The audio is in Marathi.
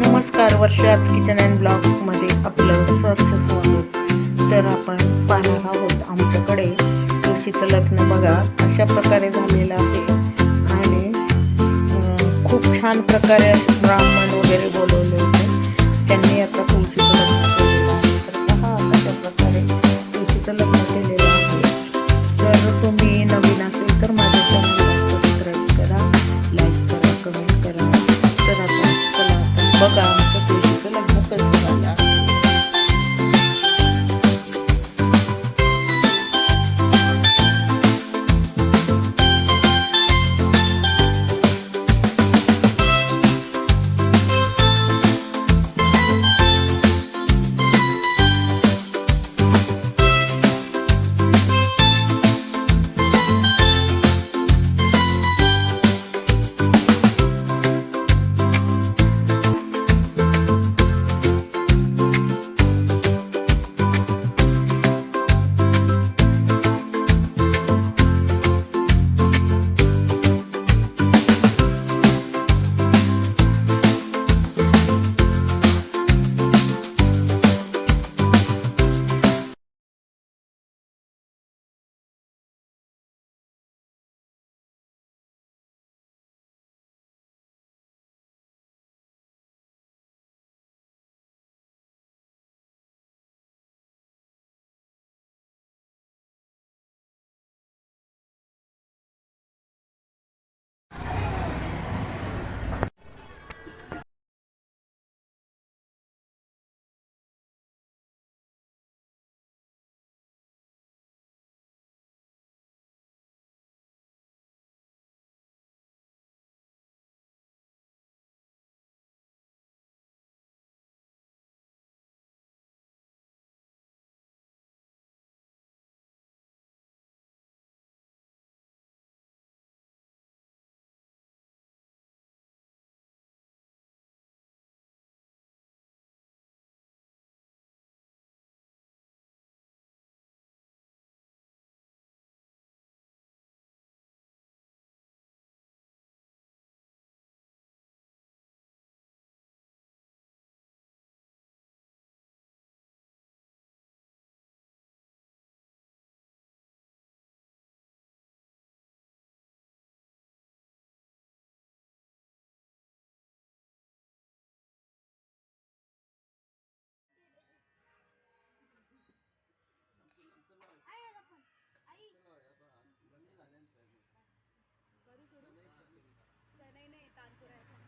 नमस्कार वर्षाच किचन अँड ब्लॉगमध्ये आपलं सहर्ष स्वागत. तर आपण पाहणार आहोत आमच्याकडे तुळशीचं लग्न बघा. अशा प्रकारे झालेलं आहे. आणि खूप छान प्रकारे ब्राह्मण वगैरे बोलवले होते. त्यांनी करू नाही नाही आहे.